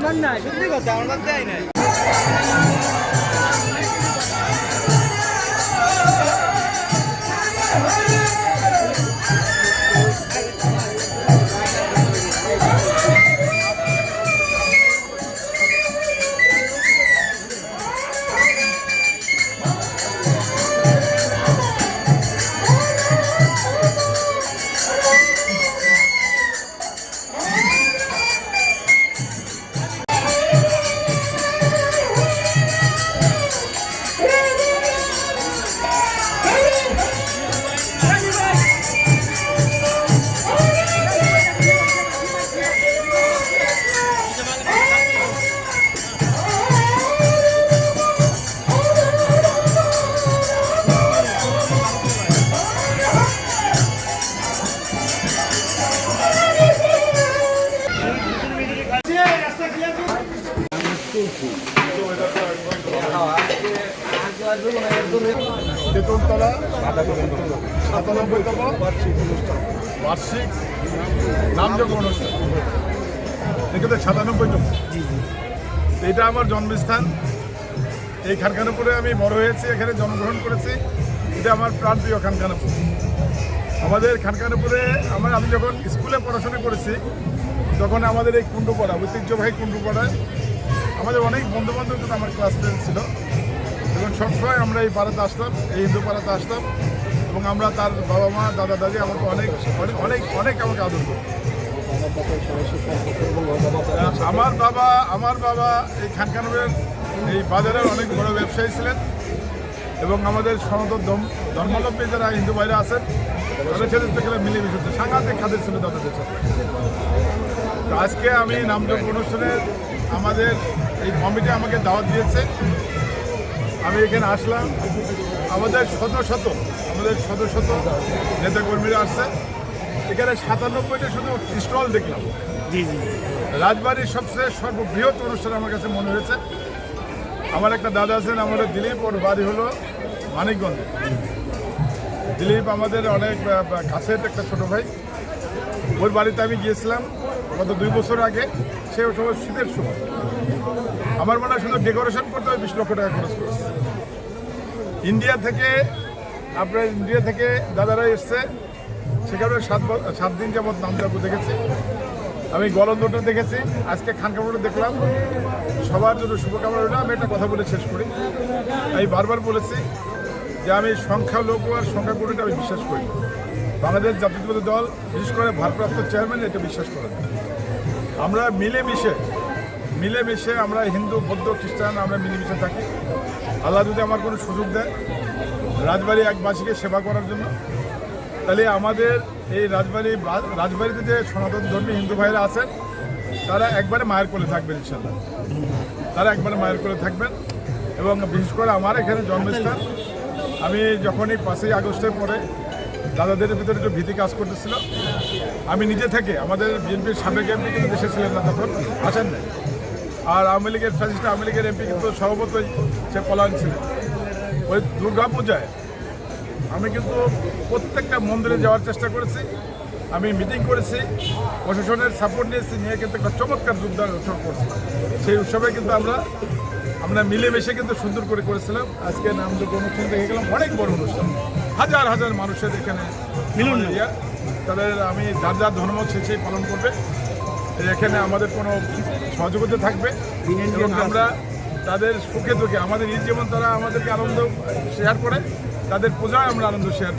আমার না সত্যি কথা আমার দেয় নাই। তেঁতুলতলা, সাতানব্বইতম বার্ষিক নামযোগ্য অনুষ্ঠান। এখানে সাতানব্বইতম। এটা আমার জন্মস্থান। এই খানখানাপুরে আমি বড় হয়েছি, এখানে জন্মগ্রহণ করেছি। এটা আমার প্রাণপ্রিয় খানখানাপুর আমাদের খানখানাপুরে আমার আমি যখন স্কুলে পড়াশোনা করেছি, তখন আমাদের এই কুণ্ডুপাড়া, ঐতিহ্যবাহী কুণ্ডুপাড়ায় আমাদের অনেক বন্ধু বান্ধব আমার ক্লাস ফ্রেন্ড ছিল। এবং সবসময় আমরা এই পাড়াতে আসতাম, এই হিন্দু পাড়াতে আসতাম। এবং আমরা তার বাবা মা, দাদা, দাদি আমাকে অনেক অনেক অনেক আমাকে আদর করত আমার বাবা আমার বাবা এই খানখানবের এই বাজারের অনেক বড় ব্যবসায়ী ছিলেন। এবং আমাদের সনাতন ধর্ম- ধর্মাবলম্বী যারা হিন্দু ভাইরা আছেন, তাদের সাথে গেলে মিলেমিশে হচ্ছে। সাংঘাতিক খাদের ছিল তাদের সাথে। আজকে আমি নামযোগ্য অনুষ্ঠানে আমাদের এই কমিটি আমাকে দাওয়াত দিয়েছে। আমি এখানে আসলাম। আমাদের শত শত আমাদের শত শত নেতাকর্মীরা আসছে। এখানে সাতানব্বইটা শুধু স্টল দেখলাম। জি জি। রাজবাড়ির সবচেয়ে সর্ববৃহৎ অনুষ্ঠান আমার কাছে মনে হয়েছে। আমার একটা দাদা আছেন আমাদের দিলীপ। ওর বাড়ি হলো মানিকগঞ্জ। দিলীপ আমাদের অনেক কাছের একটা ছোট ভাই। ওর বাড়িতে আমি গিয়েছিলাম গত দুই বছর আগে, সে সময় শীতের সময়। আমার মনে হয় শুধু ডেকোরেশন করতে হয়, বিশ লক্ষ টাকা খরচ করেছে। ইন্ডিয়া থেকে, আপনার ইন্ডিয়া থেকে দাদারা এসছে, সেখানে সাত সাত দিন যাবৎ নামজাবু দেখেছি। আমি গলন্দটা দেখেছি, আজকে খানকাপড়টা দেখলাম। সবার জন্য শুভকামনা রইল, আমি একটা কথা বলে শেষ করি। আমি বারবার বলেছি যে আমি সংখ্যালঘু আর সংখ্যাগুরুটা আমি বিশ্বাস করি। বাংলাদেশ জাতীয়তাবাদী দল, বিশেষ করে ভারপ্রাপ্ত চেয়ারম্যান, এটা বিশ্বাস করেন। আমরা মিলেমিশে মিলেমিশে আমরা হিন্দু, বৌদ্ধ, খ্রিস্টান, আমরা মিলেমিশে থাকি। আল্লাহ যদি আমার কোনো সুযোগ দেয় রাজবাড়ি একবাসীকে সেবা করার জন্য, তাহলে আমাদের এই রাজবাড়ি, রাজবাড়িতে যে সনাতন ধর্মী হিন্দু ভাইরা আছেন, তারা একবারে মায়ের কোলে থাকবেন ইনশাল্লাহ তারা একবারে মায়ের কোলে থাকবেন। এবং বিশেষ করে আমার এখানে জন্মস্থান, আমি যখনই পাঁচই আগস্টের পরে দাদাদের ভিতরে একটু ভীতি কাজ করতেছিল, আমি নিজে থেকে, আমাদের বিএনপির সাবেক এমপি কিন্তু দেশে ছিলেন না তখন, আসেন নাই। আর আওয়ামী লীগের ফ্যাসিস্ট, আওয়ামী লীগের এমপি কিন্তু স্বভাবতই সে পলায়ন ছিলেন ওই দুর্গা পূজায় আমি কিন্তু প্রত্যেকটা মন্দিরে যাওয়ার চেষ্টা করেছি, আমি মিটিং করেছি, প্রশাসনের সাপোর্ট নিয়েছি, নিয়ে কিন্তু একটা চমৎকার যোগদান উৎসব করছি। সেই উৎসবে কিন্তু আমরা আমরা মিলেমিশে কিন্তু সুন্দর করে করেছিলাম। আজকে নামযোগ্য অনুষ্ঠান দেখে গেলাম অনেক বড় অনুষ্ঠান। হাজার হাজার মানুষের এখানে মিলন ইয়া তাদের আমি যার যার ধর্ম সে সেই পালন করবে। এখানে আমাদের কোনো সহযোগিতা থাকবে। এবং আমরা তাদের সুখে দুঃখে আমাদের ঈদ যেমন তারা আমাদেরকে আনন্দ শেয়ার করে। তাদের পূজায় আমরা আনন্দ শেয়ার